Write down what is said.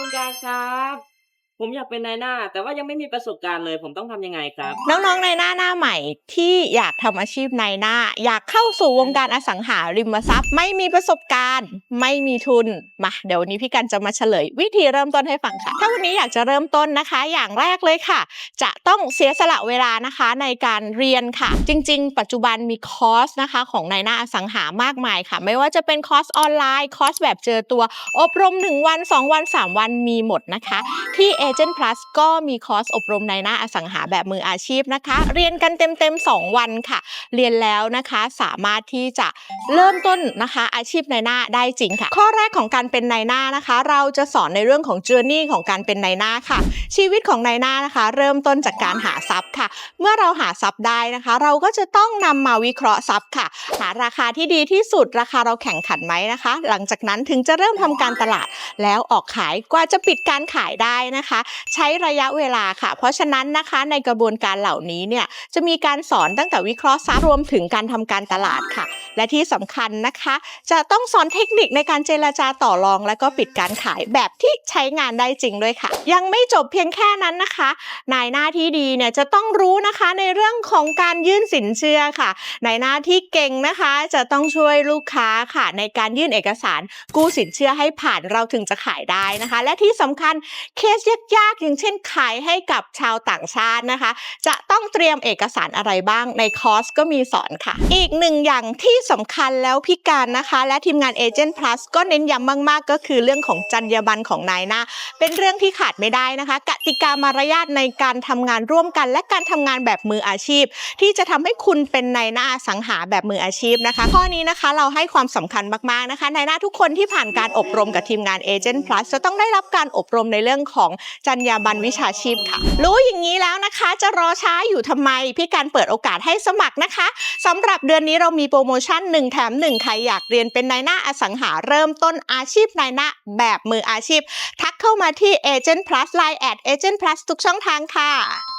คุณการครับ ผมอยากเป็นนายหน้า แต่ว่ายังไม่มีประสบการณ์เลย ผมต้องทำยังไงครับ?น้องๆในหน้าหน้าใหม่ที่อยากทำอาชีพนายหน้า อยากเข้าสู่วงการอสังหาริมทรัพย์ ไม่มีประสบการณ์ ไม่มีทุนมาเดี๋ยววันนี้พี่กันจะมาเฉลย วิธีเริ่มต้นให้ฟังค่ะ ถ้าวันนี้อยากจะเริ่มต้นนะคะ อย่างแรกเลยค่ะ จะต้องเสียสละเวลานะคะในการเรียนค่ะ จริง ๆ ปัจจุบันมีคอร์สนะคะของนายหน้าอสังหามากมายค่ะ ไม่ว่าจะเป็นคอร์สออนไลน์คอร์สแบบเจอตัว อบรม 1 วัน 2 วัน 3 วันมีหมดนะคะที่ Agent Plus ก็มีคอร์สอบรมนายหน้าอสังหาแบบมืออาชีพนะคะ เรียนกันเต็มๆ 2 วันค่ะ เรียนแล้วนะคะสามารถที่จะเริ่มต้นนะคะ อาชีพนายหน้าได้จริงค่ะ ข้อแรกของการเป็นนายหน้านะคะ เราจะสอนในเรื่องของ journey ของการเป็นนายหน้าค่ะ ชีวิตของนายหน้านะคะ เริ่มต้นจากการหาทรัพย์ค่ะ เมื่อเราหาทรัพย์ได้นะคะ เราก็จะต้องนำมาวิเคราะห์ทรัพย์ค่ะ หาราคาที่ดีที่สุดราคาเราแข่งขันไหมนะคะ หลังจากนั้นถึงจะเริ่มทำการตลาดแล้วออกขายกว่าจะปิดการขายได้นะคะใช้ระยะเวลาค่ะ เพราะฉะนั้นนะคะในกระบวนการเหล่านี้เนี่ยจะมีการสอนตั้งแต่วิเคราะห์ทรัพย์รวมถึงการทำการตลาดค่ะ และที่สำคัญนะคะ จะต้องสอนเทคนิคในการเจรจาต่อรองและก็ปิดการขายแบบที่ใช้งานได้จริงด้วยค่ะ ยังไม่จบเพียงแค่นั้นนะคะ นายหน้าที่ดีเนี่ยจะต้องรู้นะคะในเรื่องของการยื่นสินเชื่อค่ะ นายหน้าที่เก่งนะคะจะต้องช่วยลูกค้าค่ะ ในการยื่นเอกสารกู้สินเชื่อให้ผ่านเราถึงจะขายได้นะคะ และที่สำคัญเคสยากๆ อย่างเช่นขายให้กับชาวต่างชาตินะคะ จะ ต้องเตรียมเอกสารอะไรบ้างในคอร์สก็มีสอนค่ะ อีกหนึ่งอย่างที่สำคัญแล้วพี่การนะคะ และทีมงาน Agent Plus ก็เน้นย้ำมาก ๆ ก็คือเรื่องของจรรยาบรรณของนายหน้า เป็นเรื่องที่ขาดไม่ได้นะคะ กติกามารยาทในการทำงานร่วมกัน และการทำงานแบบมืออาชีพ ที่จะทำให้คุณเป็นนายหน้าสังหาแบบมืออาชีพนะคะ ข้อนี้นะคะเราให้ความสำคัญมาก ๆ นะคะนายหน้าทุกคนที่ผ่านการอบรมกับทีมงาน Agent Plus จะต้องได้รับการอบรมในเรื่องของจรรยาบรรณวิชาชีพค่ะ รู้อย่างนี้แล้วนะคะจะรอช้าอยู่ทำไม พี่การเปิดโอกาสให้สมัครนะคะสำหรับเดือนนี้เรามีโปรโมชั่น 1 แถม 1 ใครอยากเรียนเป็นนายหน้าอสังหาเริ่มต้นอาชีพนายหน้าแบบมืออาชีพ ทักเข้ามาที่ Agent Plus Line แอด Agent Plus ทุกช่องทางค่ะ